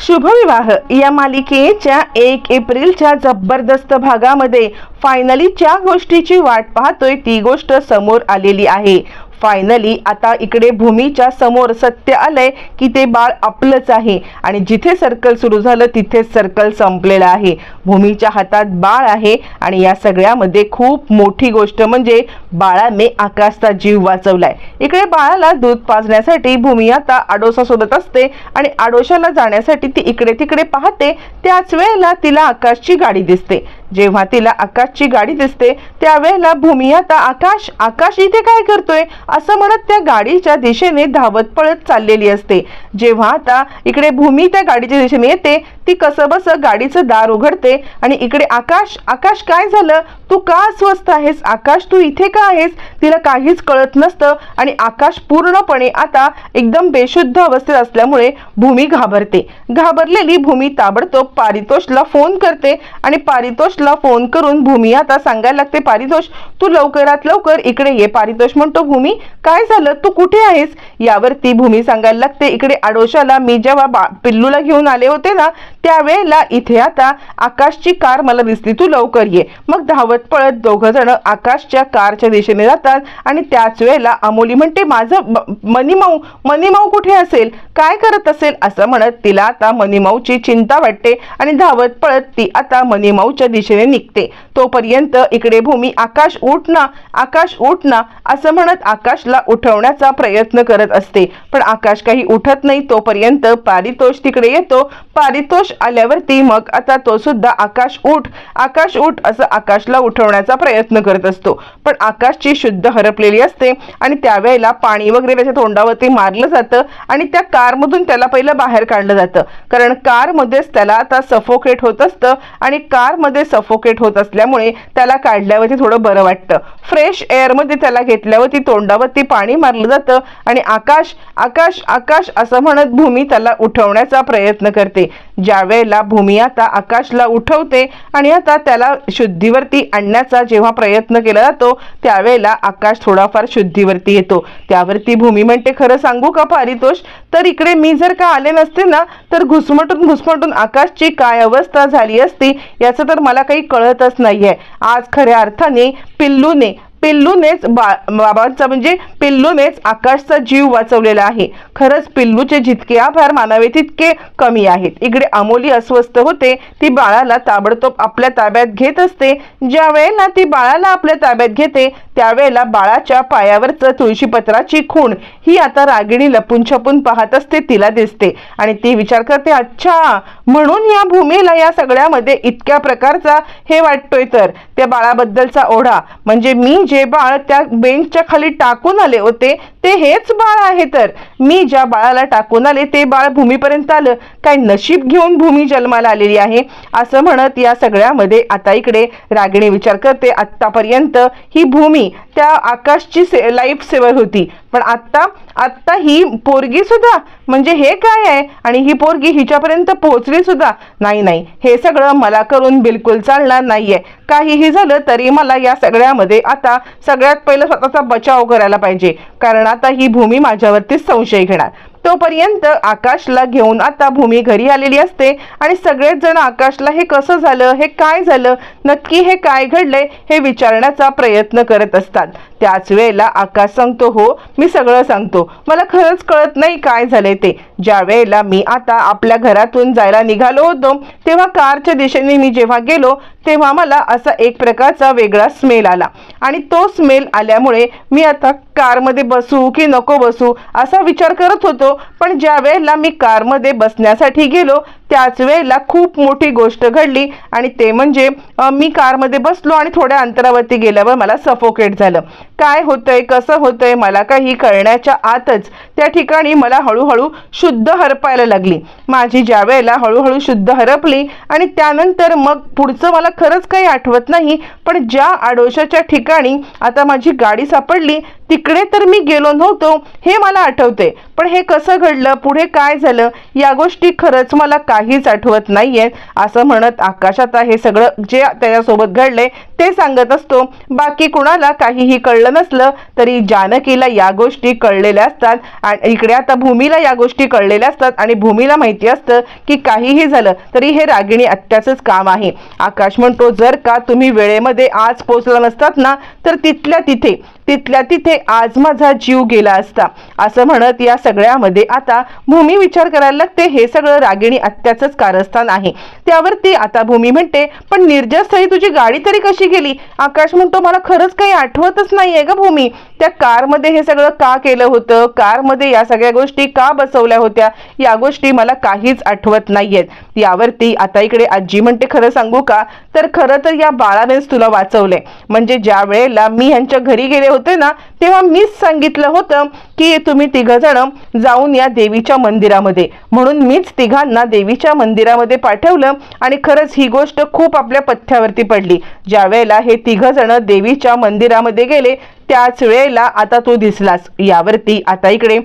शुभविवाह. या मालिकेच्या एक एप्रिलच्या जबरदस्त भागामध्ये फायनली ज्या गोष्टीची वाट पाहतोय. ती गोष्ट समोर आलेली आहे. फायनली आता इकडे भूमीच्या समोर सत्य आलंय की ते बाळ आपलंच आहे. आणि जिथे सर्कल सुरू झालं तिथेच सर्कल संपलेलं आहे. भूमीच्या हातात बाळ आहे आणि या सगळ्यामध्ये खूप मोठी गोष्ट म्हणजे बाळाने आकाशचा जीव वाचवलाय. इकडे बाळाला दूध पाजण्यासाठी भूमी आता आडोसा शोधत असते आणि आडोशाला जाण्यासाठी ती इकडे तिकडे पाहते. त्याच वेळेला तिला आकाशची गाडी दिसते. जेव्हा तिला आकाशची गाडी दिसते त्यावेळेला भूमी आता आकाश आकाश इथे काय करतोय? असं म्हणत त्या गाडीच्या दिशेने धावत पळत चाललेली असते. जेव्हा आता इकडे भूमी त्या गाडीच्या दिशेने येते ती कसं बस गाडीचं दार उघडते आणि इकडे आकाश आकाश काय झालं? तू का अस्वस्थ आहेस? आकाश तू इथे का आहेस? तिला काहीच कळत नसतं आणि आकाश पूर्णपणे आता एकदम बेशुद्ध अवस्थेत असल्यामुळे भूमी घाबरते. घाबरलेली भूमी ताबडतोब पारितोषला फोन करते आणि पारितोषला फोन करून भूमी आता सांगायला लागते पारितोष तू लवकरात लवकर इकडे ये. पारितोष म्हणतो भूमी काय झालं? तू कुठे आहेस? यावरती भूमी सांगायला लागते. इकडे आडोशाला मी जेव्हा बा पिल्लूला घेऊन आले होते ना त्यावेळेला इथे आता आकाशची कार मला दिसली तू लवकर ये. मग धावत पळत दोघं जण आकाशच्या कारच्या दिशेने जातात आणि त्याच वेळेला अमोली म्हणते माझं मनीमाऊ मनीमाऊ कुठे असेल? काय करत असेल? असं म्हणत तिला आता मनीमाऊची चिंता वाटते आणि धावत पळत ती आता मनीमाऊच्या दिशेने निघते. तोपर्यंत इकडे भूमी आकाश उठ ना आकाश उठ ना असं म्हणत आकाशला उठवण्याचा प्रयत्न करत असते. पण आकाश काही उठत नाही तोपर्यंत पारितोष तिकडे येतो. पारितोष आल्यावरती मग आता तो सुद्धा आकाश उठ आकाश उठ असं आकाशला उठवण्याचा प्रयत्न करत असतो. पण आकाशची शुद्ध हरपलेली असते आणि त्यावेळेला पाणी वगैरे त्याच्या तोंडावरती मारलं जातं आणि त्या कारमधून त्याला पहिलं बाहेर काढलं जातं. कारण कारमध्येच त्याला आता सफोकेट होत असतं आणि कारमध्ये सफोकेट होत असल्यामुळे त्याला काढल्यावरती थोडं बरं वाटतं. फ्रेश एअरमध्ये त्याला घेतल्यावरती तोंडावरती पाणी मारलं जातं आणि आकाश आकाश आकाश असं म्हणत भूमी त्याला उठवण्याचा प्रयत्न करते. ज्या वेळेला भूमी आता आकाशला उठवते आणि आता त्याला शुद्धीवरती आणण्याचा जेव्हा प्रयत्न केला जातो त्यावेळेला आकाश थोडाफार शुद्धीवरती येतो. त्यावरती भूमी म्हणते खरं सांगू का पारितोष? तर इकडे मी जर का आले नसते ना तर घुसमटून घुसमटून आकाशची काय अवस्था झाली असती? याचं तर मला काही कळतच नाहीये. आज खऱ्या अर्थाने पिल्लूने पिल्लूनेच बा बाबांचा म्हणजे पिल्लूनेच आकाशचा जीव वाचवलेला आहे. खरंच पिल्लूचे जितके आभार मानावे तितके कमी आहेत. इकडे अमोली अस्वस्थ होते ती बाळाला ताबडतोब आपल्या ताब्यात घेत असते. ज्या वेळेला ती बाळाला आपल्या ताब्यात घेते त्यावेळेला बाळाच्या पायावरचं तुळशीपत्राची खूण ही आता रागिणी लपून छपून पाहत असते तिला दिसते. आणि ती विचार करते अच्छा म्हणून या भूमीला या सगळ्यामध्ये इतक्या प्रकारचा हे वाटतोय तर? त्या बाळाबद्दलचा ओढा. म्हणजे मी जे बाळ त्या बेंचच्या खाली टाकून आले होते ते हेच बाळ आहे तर. मी ज्या बाळाला टाकून आले ते बाळ भूमीपर्यंत आलं. काय नशीब घेऊन भूमी जन्माला आलेली आहे? असं म्हणत या सगळ्यामध्ये आता इकडे रागिणी विचार करते. आत्तापर्यंत ही भूमी त्या आकाशची से लाईफ सेवर होती. पण आत्ता आत्ता ही पोरगी सुद्धा म्हणजे हे काय आहे? आणि ही पोरगी हिच्यापर्यंत पोहोचली सुद्धा? नाही नाही. हे सगळं मला करून बिलकुल चालणार नाहीये. काहीही झालं तरी मला या सगळ्यामध्ये आता सगळ्यात पहिलं स्वतःचा बचाव करायला पाहिजे. कारण आता ही भूमी माझ्यावरतीच संशय घेणार. तोपर्यंत आकाशला घेऊन आता भूमी घरी आलेली असते. आणि सगळेच जण आकाशला हे कसं झालं हे काय झालं नक्की हे काय घडलंय हे विचारण्याचा प्रयत्न करत असतात. त्याच वेळेला आकाश सांगतो हो मी सगळं सांगतो. मला खरंच कळत नाही काय झालंय ते. ज्या वेळेला मी आता आपल्या घरातून जायला निघालो होतो तेव्हा कारच्या दिशेने मी जेव्हा गेलो तेव्हा मला असा एक प्रकारचा वेगळा स्मेल आला. आणि तो स्मेल आल्यामुळे मी आता कारमध्ये बसू की नको बसू असा विचार करत होतो पण ज्या वेळेला मी कारमध्ये बसण्यासाठी गेलो त्याच वेळेला खूप मोठी गोष्ट घडली आणि ते म्हणजे मी कारमध्ये बसलो आणि थोड्या अंतरावरती गेल्यावर मला सफोकेट झालं. काय होतंय कसं होतंय मला काही कळण्याच्या आतच त्या ठिकाणी मला हळूहळू शुद्ध हरपायला लागली. माझी ज्या वेळेला हळूहळू शुद्ध हरपली आणि त्यानंतर मग पुढचं मला खरंच काही आठवत नाही पण ज्या आडोशाच्या ठिकाणी आता माझी गाडी सापडली तिकडे तर मी गेलो नव्हतो हे मला आठवते पण हे कसं घडलं पुढे काय झालं या गोष्टी खरंच मला काहीच आठवत नाहीये. असं म्हणत आकाश आता हे सगळं जे त्याच्यासोबत घडले ते सांगत असतो. बाकी कुणाला काहीही कळलं नसलं तरी जानकीला या गोष्टी कळलेल्या असतात आणि इकडे आता भूमीला या गोष्टी कळलेल्या असतात आणि भूमीला माहिती असतं की काहीही झालं तरी हे रागिणी अत्याचंच काम आहे. आकाश म्हणतो जर का तुम्ही वेळेमध्ये आज पोचला नसतात ना तर तिथल्या तिथे तिथल्या तिथे आज माझा जीव गेला असता. असं म्हणत या सगळ्यामध्ये आता भूमी विचार करायला लागते. हे सगळं रागिणी अत्याचंच कारस्थान आहे. त्यावरती आता भूमी म्हणते पण निर्जस्थळी तुझी गाडी तरी कशी गेली? आकाश म्हणतो मला खरंच काही आठवतच नाहीये ग भूमी. त्या कारमध्ये हे सगळं का केलं होतं? कारमध्ये या सगळ्या गोष्टी का बसवल्या होत्या? या गोष्टी मला काहीच आठवत नाहीयेत. यावरती आता इकडे आजी म्हणते खरं सांगू का? तर खरं तर या बाळानेच तुला वाचवलंय. म्हणजे ज्या वेळेला मी ह्यांच्या घरी गेले होते ना तेव्हा मीच सांगितलं होतं की तुम्ही तिघजण जाऊन या देवीच्या मंदिरामध्ये. म्हणून मीच तिघांना देवीच्या मंदिरामध्ये पाठवलं आणि खरंच ही गोष्ट खूप आपल्या पथ्यावरती पडली. ज्यावेळेला हे तिघजण देवीच्या मंदिरामध्ये गेले त्याच वेळेला आता तू दिसलास यावरती आता इकडे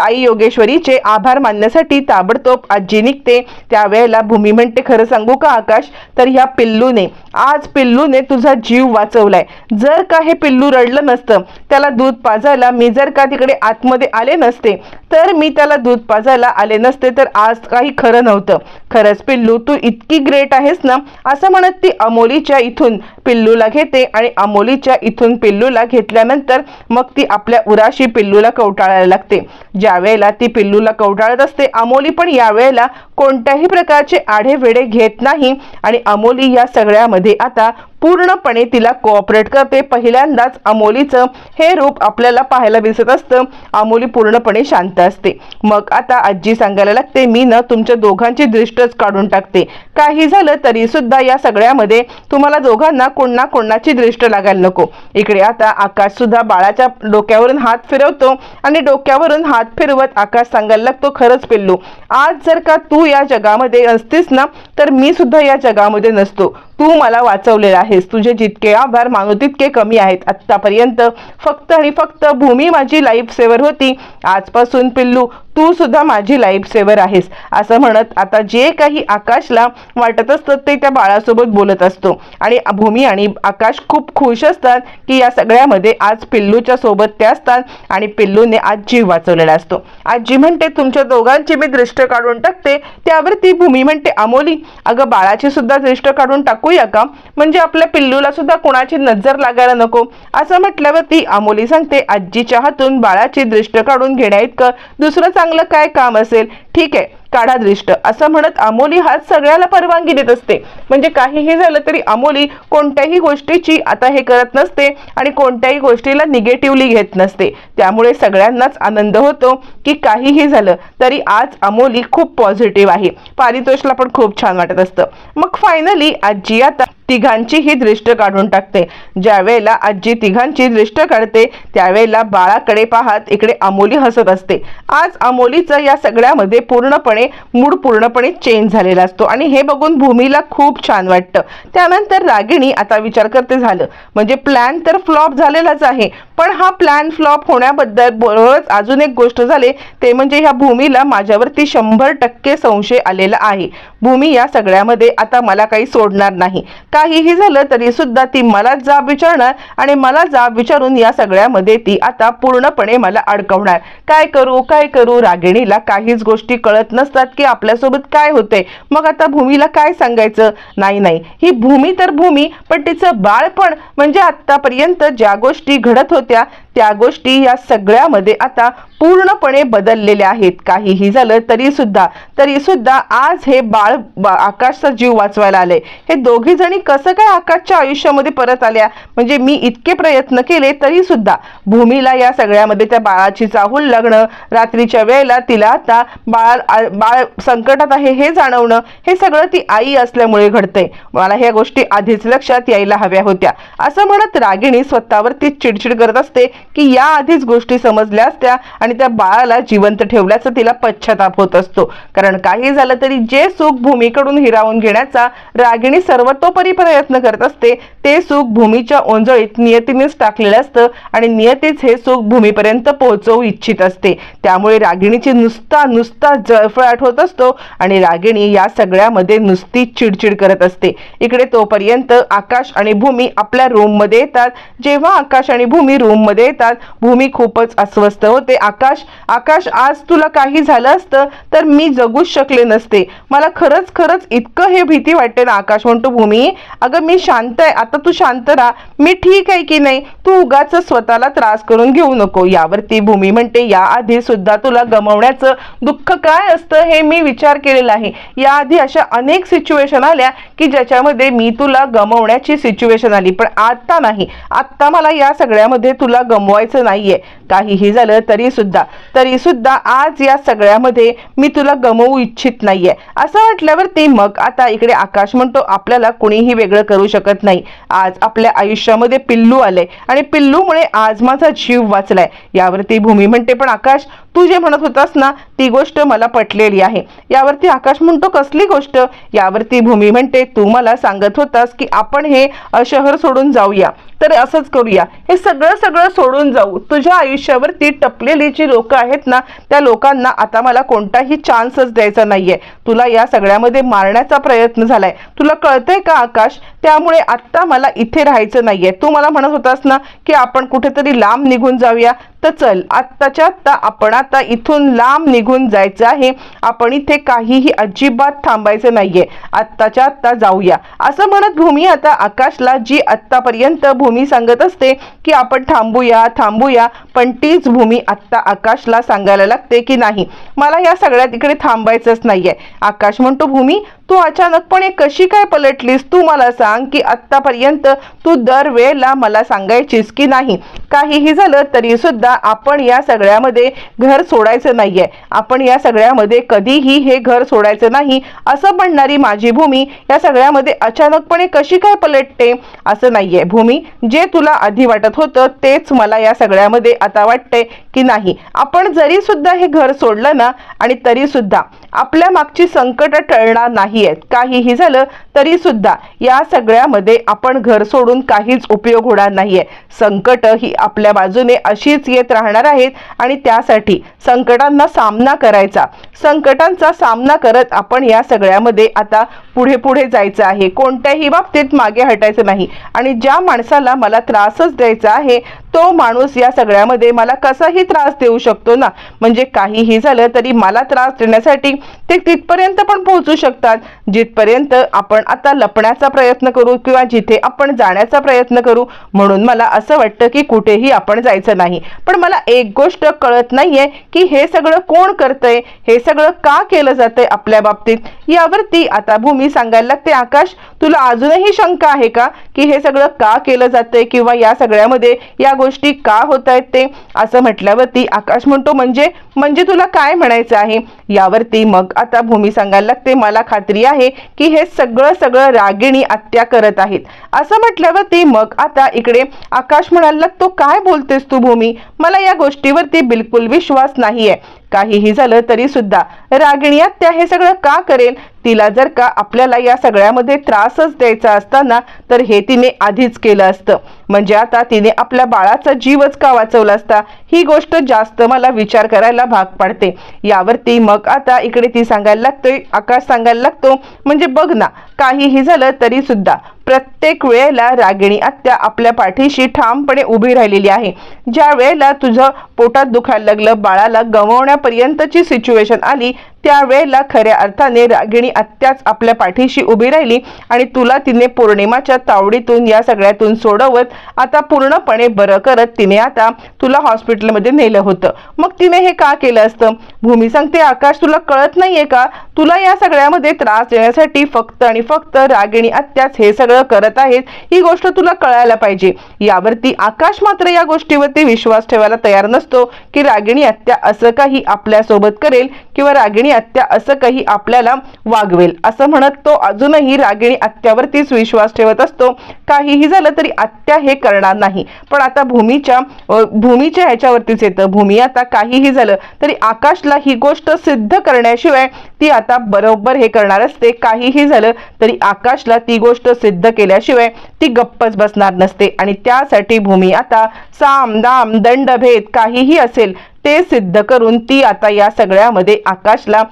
आई योगेश्वरीचे आभार मानण्यासाठी ताबडतोब आजी निघते. त्यावेळेला भूमी म्हणते खरं सांगू का आकाश? तर ह्या पिल्लूने आज पिल्लूने तुझा जीव वाचवलाय. जर का हे पिल्लू रडलं नसतं त्याला दूध पाजायला मी जर का तिकडे आतमध्ये आले नसते तर मी त्याला दूध पाजायला आले नसते तर आज काही खरं नव्हतं. खरंच पिल्लू तू इतकी ग्रेट आहेस ना? असं म्हणत ती अमोलीच्या इथून पिल्लूला घेते आणि अमोलीच्या इथून पिल्लूला घेते. घेतल्यानंतर मग ती आपल्या उराशी पिल्लूला कवटाळायला लागते. ज्या वेळेला ती पिल्लूला कवटाळत असते अमोली पण यावेळेला कोणत्याही प्रकारचे आढेवेढे घेत नाही आणि अमोली या सगळ्यामध्ये आता पूर्णपणे तिला कोऑपरेट करते. पहिल्यांदाच अमोलीचं हे रूप आपल्याला पाहायला दिसत असतं. अमोली पूर्णपणे शांत असते. मग आता आजी सांगायला लागते मी ना तुमच्या दोघांची दृष्टच काढून टाकते. काही झालं तरी सुद्धा या सगळ्यामध्ये तुम्हाला दोघांना कोणना कोणाची दृष्ट लागायला नको. इकडे आता आकाश सुद्धा बाळाच्या डोक्यावरून हात फिरवतो आणि डोक्यावरून हात फिरवत आकाश सांगायला लागतो खरंच पिल्लू आज जर का तू या जगामध्ये असतीस ना तर मी सुद्धा या जगामध्ये नसतो. तू मला वाचवलेला आहेस. तुझे जितके आभार मानू तितके कमी आहेत. आत्तापर्यंत फक्त आणि फक्त भूमी माझी लाईफ सेवर होती. आजपासून पिल्लू तू सुद्धा माझी लाईफ सेवर आहेस. असं म्हणत आता जे काही आकाशला वाटत असतं ते त्या बाळासोबत बोलत असतो. आणि भूमी आणि आकाश खूप खुश असतात की या सगळ्यामध्ये आज पिल्लूच्या सोबत ते असतात आणि पिल्लूने आज जीव वाचवलेला असतो. आजी म्हणते तुमच्या दोघांची मी दृष्ट काढून टाकते. त्यावर ती भूमी म्हणते अमोली अगं बाळाची सुद्धा दृष्ट काढून टाकूया का? म्हणजे आपल्या पिल्लूला सुद्धा कोणाची नजर लागायला नको. असं म्हटल्यावर ती अमोली सांगते आजीच्या हातून बाळाची दृष्ट काढून घेण्या इतकं दुसरं चांगलं काय काम असेल ठीक आहे काढा दृष्ट असं म्हणत अमोली हा सगळ्याला परवानगी देत असते. म्हणजे काहीही झालं तरी अमोली कोणत्याही गोष्टीची आता हे करत नसते आणि कोणत्याही गोष्टीला निगेटिव्हली घेत नसते. त्यामुळे सगळ्यांनाच आनंद होतो की काहीही झालं तरी आज अमोली खूप पॉझिटिव्ह आहे. पारितोषला पण खूप छान वाटत असतं. मग फायनली आजी आता तिघांचीही दृष्ट काढून टाकते. ज्यावेळेला आजी तिघांची दृष्ट काढते त्यावेळेला बाळाकडे पाहत इकडे अमोली हसत असते. आज अमोलीचं या सगळ्यामध्ये पूर्णपणे मूड पूर्णपणे चेंज झालेला असतो आणि हे बघून भूमीला खूप छान वाटतं. त्यानंतर रागिणी आता विचार करते झालं. म्हणजे प्लॅन तर फ्लॉप झालेलाच आहे पण हा प्लॅन फ्लॉप होण्याबद्दल बरोबरच अजून एक गोष्ट झाले. ते म्हणजे ह्या भूमीला माझ्यावरती शंभर टक्के संशय आलेला आहे. भूमी या सगळ्यामध्ये आता मला काही सोडणार नाही. काहीही झालं तरी सुद्धा ती मला जाब विचारणार आणि मला जाब विचारून या सगळ्यामध्ये ती आता पूर्णपणे मला अडकवणार. काय करू काय करू? रागिणीला काहीच गोष्टी कळत नसतात की आपल्यासोबत काय होते मग आता भूमीला काय सांगायचं? नाही नाही. ही भूमी तर भूमी पण तिचं बाळपण म्हणजे आतापर्यंत ज्या गोष्टी घडत होत्या त्या गोष्टी या सगळ्यामध्ये आता पूर्णपणे बदललेल्या आहेत. काहीही झालं तरी सुद्धा तरी सुद्धा आज हे बाळ आकाशचा जीव वाचवायला आले हे दोघी जणी कसं काय आकाशच्या आयुष्यामध्ये परत आल्या? म्हणजे मी इतके प्रयत्न केले तरी सुद्धा. भूमीला या सगळ्यामध्ये त्या बाळाची चाहूल लागणं रात्रीच्या वेळेला तिला आता बाळ बाळ संकटात आहे हे जाणवणं हे सगळं ती आई असल्यामुळे घडतंय. मला ह्या गोष्टी आधीच लक्षात यायला हव्या होत्या. असं म्हणत रागिणी स्वतःवरती चिडचिड करत असते. की या आधीच गोष्टी समजल्या असत्या आणि त्या बाळाला जिवंत ठेवल्याचा तिला पश्चाताप होत असतो. कारण काही झालं तरी जे सुख भूमीकडून हिरावून घेण्याचा रागिणी सर्वतोपरी प्रयत्न करत असते ते सुख भूमीच्या ओंजळीत नियतीनेच टाकलेलं असतं आणि नियतीच हे सुख भूमीपर्यंत पोहोचवू इच्छित असते. त्यामुळे रागिणीची नुसता नुसता जळफळाट होत असतो आणि रागिणी या सगळ्यामध्ये नुसती चिडचिड करत असते. इकडे तोपर्यंत आकाश आणि भूमी आपल्या रूममध्ये येतात. जेव्हा आकाश आणि भूमी रूममध्ये येतात. भूमी खूपच अस्वस्थ होते. आकाश आकाश आज तुला काही झालं असतं तर मी जगूच शकले नसते. मला खरंच खरंच इतकं हे भीती वाटते ना आकाश म्हणतो भूमी अगं मी शांत आहे. आता तू शांत राहा. मी ठीक आहे की नाही? तू उगाच स्वतःला त्रास करून घेऊ नको. यावरती भूमी म्हणते याआधी सुद्धा तुला गमवण्याचं दुःख काय असतं हे मी विचार केलेला आहे. याआधी अशा अनेक सिच्युएशन आल्या की ज्याच्यामध्ये मी तुला गमवण्याची सिच्युएशन आली. पण आता नाही. आता मला या सगळ्यामध्ये तुला गमवायचं नाहीये काहीही झालं तरी सुद्धा. तरी सुद्धा आज या सगळ्यामध्ये मी तुला गमवू इच्छित नाहीये. असं वाटल्यावरती मग आता इकडे आकाश म्हणतो आपल्याला कुणीही वेगळं करू शकत नाही. आज आपल्या आयुष्यामध्ये पिल्लू आले आणि पिल्लूमुळे आज माझा जीव वाचलाय. यावरती भूमी म्हणते पण आकाश तू जे म्हणत होतास ना ती गोष्ट मला पटलेली आहे. यावरती आकाश म्हणतो कसली गोष्ट? यावरती भूमी म्हणते तू मला सांगत होतास की आपण हे शहर सोडून जाऊया. तर असंच करूया. हे सगळं सगळं सोडून जाऊ. तुझ्या आयुष्यावरती टपलेली जी लोक आहेत ना त्या लोकांना आता मला कोणताही चान्सच द्यायचा नाहीये. तुला या सगळ्यामध्ये मारण्याचा प्रयत्न झालाय. तुला कळतंय का आकाश? त्यामुळे आत्ता मला इथे राहायचं नाहीये. तू मला म्हणत होतास ना की आपण कुठेतरी लांब निघून जाऊया. तर चल आत्ताच्या आत्ता आपण आता इथून लांब निघून जायचं आहे. आपण इथे काहीही अजिबात थांबायचं नाहीये. आत्ताच्या आत्ता जाऊया. असं म्हणत भूमी आता आकाशला जी आत्तापर्यंत भूमी सांगत असते की आपण थांबूया थांबूया पण तीच भूमी आत्ता आकाशला सांगायला लागते की नाही. मला या सगळ्यात इकडे थांबायचंच नाहीये. आकाश म्हणतो भूमी तू अचानकपणे कशी काय पलटलीस? तू मला सांग की आत्तापर्यंत तू दरवेळेला मला सांगायचीस की नाही. काहीही झालं तरी सुद्धा आपण या सगळ्यामध्ये घर सोडायचं नाहीये. आपण या सगळ्यामध्ये कधीही हे घर सोडायचं नाही. असं म्हणणारी माझी भूमी या सगळ्यामध्ये अचानकपणे कशी काय पलटते? असं नाहीये. भूमी जे तुला आधी वाटत होतं तेच मला या सगळ्यामध्ये आता वाटतंय की नाही. आपण जरी सुद्धा हे घर सोडलं ना आणि तरी सुद्धा आपल्या मागची संकट टळणार नाही. आहेत काहीही झालं तरी सुद्धा या सगळ्यामध्ये आपण घर सोडून काहीच उपयोग होणार नाहीये. संकट ही आपल्या बाजूने अशीच येत राहणार आहेत आणि त्यासाठी संकटांना सामना करायचा. संकटांचा सामना करत आपण या सगळ्यामध्ये आता पुढे पुढे जायचं आहे. कोणत्याही बाबतीत मागे हटायचं नाही. आणि ज्या माणसाला मला त्रासच द्यायचा आहे तो माणूस या सगळ्यामध्ये मला कसाही त्रास देऊ शकतो ना? म्हणजे काहीही झालं तरी मला त्रास देण्यासाठी ते तिथपर्यंत पण पोहोचू शकतात. जिथपर्यंत आपण आता लपण्याचा प्रयत्न करू किंवा जिथे आपण जाण्याचा प्रयत्न करू म्हणून मला असं वाटतं की कुठेही आपण जायचं नाही. पण मला एक गोष्ट कळत नाहीये की हे सगळं कोण करतंय? हे सगळं का केलं जातंय आपल्या बाबतीत? यावरती आता भूमी सांगायला लागते आकाश तुला अजूनही शंका आहे का की हे सगळं का केलं जातंय किंवा या सगळ्यामध्ये या गोष्टी का होत आहेत ते? असं म्हटल्यावरती आकाश म्हणतो म्हणजे म्हणजे तुला काय म्हणायचं आहे? यावरती मग आता भूमी सांगायला लागते मला खात्री आहे की हे सगळं सगळं रागिणी आत्या करत आहेत. असं म्हटल्यावरती मग आता इकडे आकाश म्हणायला लागतो काय बोलतेस तू भूमी? मला या गोष्टीवरती बिलकुल विश्वास नाहीये. काहीही झालं तरी सुद्धा रागिणी आत्या हे सगळं का करेल? तिला जर का आपल्याला या सगळ्यामध्ये त्रासच द्यायचा असताना तर हे तिने आधीच केलं असतं. म्हणजे आता तिने आपल्या बाळाचा जीवच का वाचवला असता? ही गोष्ट जास्त मला विचार करायला भाग पाडते. यावरती मग आता इकडे ती सांगायला लागतोय आकाश सांगायला लागतो. म्हणजे बघ ना काहीही झालं तरी सुद्धा प्रत्येक वेळेला रागिणी आत्या आपल्या पाठीशी ठामपणे उभी राहिलेली आहे. ज्या वेळेला तुझं पोटात दुखायला लागलं बाळाला गमवण्यापर्यंतची सिच्युएशन आली त्यावेळेला खऱ्या अर्थाने रागिणी आत्याच आपल्या पाठीशी उभी राहिली आणि तुला तिने पौर्णिमाच्या तावडीतून या सगळ्यातून सोडवत आता पूर्णपणे बरं करत तिने आता तुला हॉस्पिटलमध्ये नेलं होतं. मग तिने हे का केलं असतं? भूमी सांगते आकाश तुला कळत नाहीये का? तुला या सगळ्यामध्ये त्रास देण्यासाठी फक्त आणि फक्त रागिणी आत्याच हे सगळं करत आहेत ही गोष्ट तुला कळायला पाहिजे. यावरती आकाश मात्र या गोष्टीवरती विश्वास ठेवायला तयार नसतो की रागिणी आत्या असं काही आपल्यासोबत करेल किंवा रागिणी आत्या असं काही आपल्याला वागवेल. असं म्हणत तो अजूनही रागिणी आत्यावरतीच विश्वास ठेवत असतो. काहीही झालं तरी आत्या हे करणार नाही. पण आता भूमीच्या भूमीच्या ह्याच्यावरतीच येतं. भूमी आता काहीही झालं तरी आकाशला ही गोष्ट सिद्ध करण्याशिवाय ती आता बरोबर हे करणार असते. काहीही झालं तरी आकाशला ती गोष्ट सिद्ध केल्याशिवाय ती गप्पच बसणार नसते. आणि त्यासाठी भूमी आता साम दाम दंडभेद काहीही असेल ते सिद्ध करून ती आता या सगळ्यामध्ये आकाशला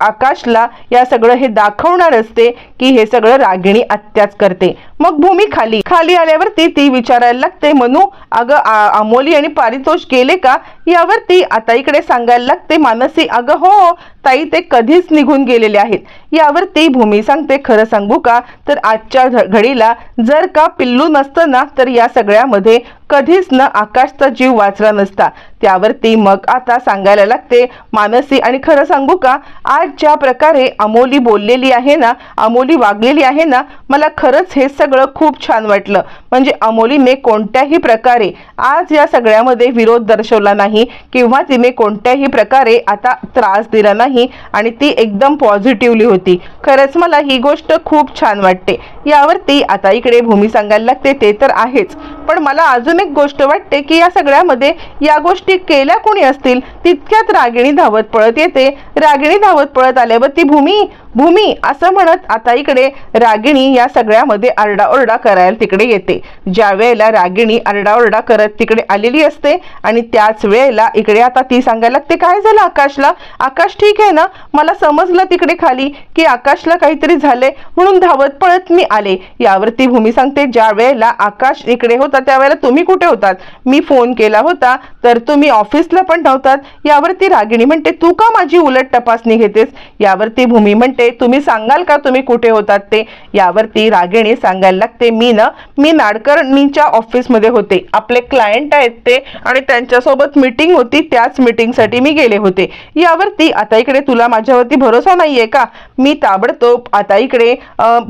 आकाशला या सगळं हे दाखवणार असते की हे सगळं रागिणी आत्याच करते. मग भूमी खाली खाली आल्यावरती ती विचारायला लागते मनू अगं अमोली आणि पारितोष गेले का? यावरती आता इकडे सांगायला लागते मानसी अगं हो ताई ते कधीच निघून गेलेले आहेत. यावरती भूमी सांगते खरं सांगू का? तर आजच्या घडीला जर का पिल्लू नसतं ना तर या सगळ्यामध्ये कधीच न आकाशचा जीव वाचला नसता. त्यावरती मग आता सांगायला लागते मानसी आणि खरं सांगू का? आज ज्या प्रकारे अमोली बोललेली आहे ना अमोली वागलेली आहे ना मला खरंच हे सगळं खूप छान वाटलं. म्हणजे अमोलीने कोणत्याही प्रकारे आज या सगळ्यामध्ये विरोध दर्शवला नाही किंवा तिने कोणत्याही प्रकारे आता त्रास दिला नाही आणि ती एकदम पॉझिटिव्हली होती. खरंच मला ही गोष्ट खूप छान वाटते. यावरती आता इकडे भूमी सांगायला लागते ते तर आहेच. पण मला अजून एक गोष्ट वाटते की या सगळ्यामध्ये या गोष्टी केल्या कोणी असतील? तितक्यात रागिणी धावत पळत येते. रागिणी धावत पळत आल्यावर ती भूमी भूमी असं म्हणत आता इकडे रागिणी या सगळ्यामध्ये आरडाओरडा करायला तिकडे येते. ज्या वेळेला रागिणी आरडाओरडा करत तिकडे आलेली असते आणि त्याच वेळेला इकडे आता ती सांगायला लागते काय झालं आकाशला? आकाश ठीक आहे ना? मला समजलं तिकडे खाली की आकाशला काहीतरी झालंय म्हणून धावत पळत मी आले. यावरती भूमी सांगते ज्या वेळेला आकाश इकडे होता त्यावेळेला तुम्ही कुठे होतात? मी फोन केला होता तर तुम्ही ऑफिसला पण नव्हतात. यावरती रागिणी म्हणते तू का माझी उलट तपासणी घेतेस? यावरती भूमी म्हणते तुम्ही सांगाल का तुम्ही कुठे होतात ते? यावरती रागिणी सांगायला लागते मी ना मी नाडकर्णीच्या ऑफिसमध्ये होते. आपले क्लायंट आहेत ते आणि त्यांच्यासोबत मीटिंग होती त्याच मीटिंगसाठी मी गेले होते. यावरती आता इकडे तुला माझ्यावरती भरोसा नाहीये का? मी ताबडतोब आता इकडे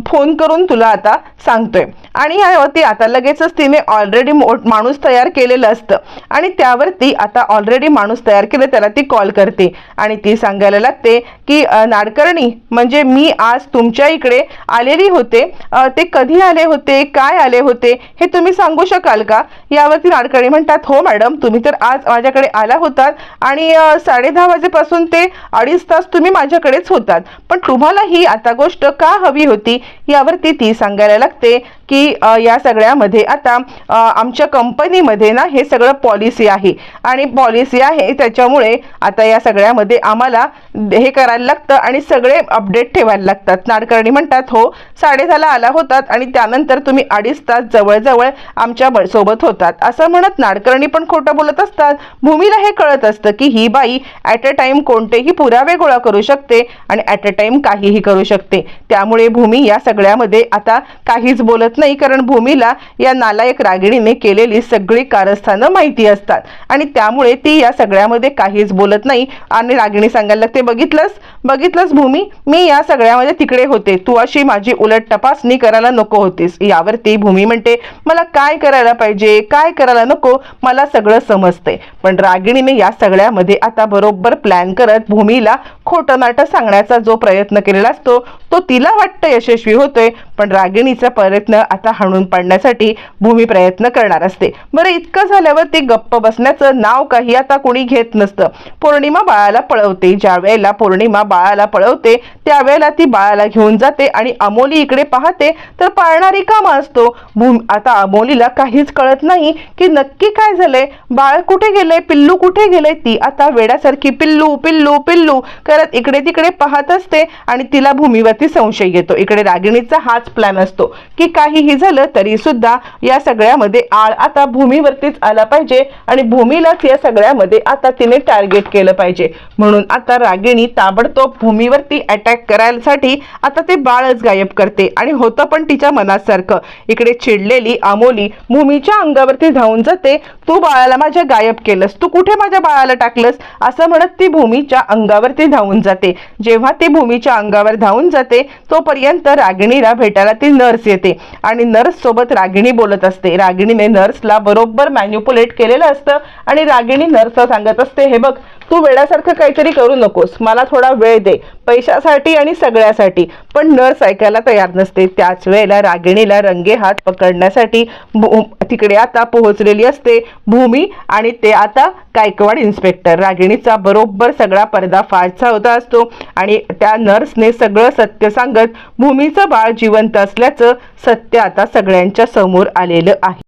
फोन करून तुला आता सांगतोय. आणि यावरती आता लगेचच तिने ऑलरेडी माणूस तयार केलेलं असतं. आणि त्यावरती आता ऑलरेडी माणूस तयार तारखेला त्याला ती कॉल करते. आणि ती सांगायला लागते की नाडकर्णी म्हणजे मी आज तुमच्या इकडे आलेली होते. ते कधी आले होते? काय आले होते? हे तुम्ही सांगू शकाल का? यावरती नाडकर्णी म्हणतात हो मॅडम तुम्ही तर आज माझ्याकडे आला होतात. आणि साडेदहा वाजेपासून ते अडीच तास तुम्ही माझ्याकडेच होतात. पण तुम्हाला ही आता गोष्ट का हवी होती? यावरती ती सांगायला लागते. की या सगळ्यामध्ये आता आमच्या कंपनीमध्ये ना हे सगळं पॉलिसी आहे. आणि पॉलिसी आहे त्याच्यामुळे आता या सगळ्यामध्ये आम्हाला हे करायला लागतं आणि सगळे अपडेट ठेवायला लागतात. नाडकर्णी म्हणतात हो साडेदहाला आला होतात आणि त्यानंतर तुम्ही अडीच तास जवळजवळ आमच्या ब- सोबत होतात. असं म्हणत नाडकर्णी पण खोटं बोलत असतात. भूमीला हे कळत असतं की ही बाई ॲट अ टाइम कोणतेही पुरावे गोळा करू शकते आणि ॲट अ टाइम काहीही करू शकते. त्यामुळे भूमी या सगळ्यामध्ये आता काहीच बोलत नाही कारण भूमीला या नालायक रागिणीने केलेली सगळी कारस्थानं माहिती असतात. आणि त्यामुळे ती या सगळ्यामध्ये काहीच बोलत नाही. आणि रागिणी सांगायला लागते बघितलंस? बघितलंस भूमी? मी या सगळ्यामध्ये तिकडे होते. तू अशी माझी उलट तपासणी करायला नको होतीस. यावरती भूमी म्हणते मला काय करायला पाहिजे? काय करायला नको? मला सगळं समजते पण रागिणीने या सगळ्यामध्ये आता बरोबर प्लॅन करत भूमीला खोटं नाटं सांगण्याचा जो प्रयत्न केलेला असतो तो तिला वाटतं यशस्वी होतोय. पण रागिणीचा प्रयत्न आता हाणून पाडण्यासाठी भूमी प्रयत्न करणार असते. बरं इतकं झाल्यावर ती गप्प बसण्याचं नाव काही आता कोणी घेत नसतं. पौर्णिमा बाळाला पळवते. ज्या वेळेला पौर्णिमा बाळाला पळवते त्यावेळेला ती बाळाला घेऊन जाते आणि अमोली इकडे पाहते तर पाळणारी कामा असतो. भूमी आता अमोलीला काहीच कळत नाही की नक्की काय झालंय. बाळ कुठे गेलंय? पिल्लू कुठे गेलंय? ती आता वेड्यासारखी पिल्लू पिल्लू पिल्लू करत इकडे तिकडे पाहत असते आणि तिला भूमीवरती संशय येतो. इकडे रागिणीचा हाच प्लॅन असतो की काही काहीही झालं तरी सुद्धा या सगळ्यामध्ये आळ आता भूमीवरतीच आला पाहिजे आणि भूमीलाच या सगळ्यामध्ये आता तिने टार्गेट केलं पाहिजे. म्हणून आता रागिणी ताबडतोब भूमीवरती अटॅक करायसाठी आता ते बाळच गायब करते आणि होतं पण तिच्या मनासारखं. इकडे चिडलेली अमोली भूमीच्या अंगावरती धावून जाते तू बाळाला माझ्या गायब केलंस. तू कुठे माझ्या बाळाला टाकलंस? असं म्हणत ती भूमीच्या अंगावरती धावून जाते. जेव्हा ती भूमीच्या अंगावर धावून जाते तोपर्यंत रागिणीला भेटायला ती नर्स येते. आणि नर्स सोबत रागिणी बोलत असते. रागिणीने नर्सला बरोबर मॅन्युपुलेट केलेलं असतं आणि रागिणी नर्सला सांगत असते हे बघ तू वेळासारखं काहीतरी करू नकोस. मला थोडा वेळ दे पैशासाठी आणि सगळ्यासाठी. पण नर्स ऐकायला तयार नसते. त्याच वेळेला रागिणीला रंगे हात पकडण्यासाठी तिकडे आता पोहोचलेली असते भूमी आणि ते आता गायकवाड इन्स्पेक्टर रागिणीचा बरोबर सगळा पर्दाफाशचा होता असतो आणि त्या नर्सने सगळं सत्य सांगत भूमीचं बाळ जिवंत असल्याचं सत्य ते आता सगळ्यांच्या समोर आलेलं आहे.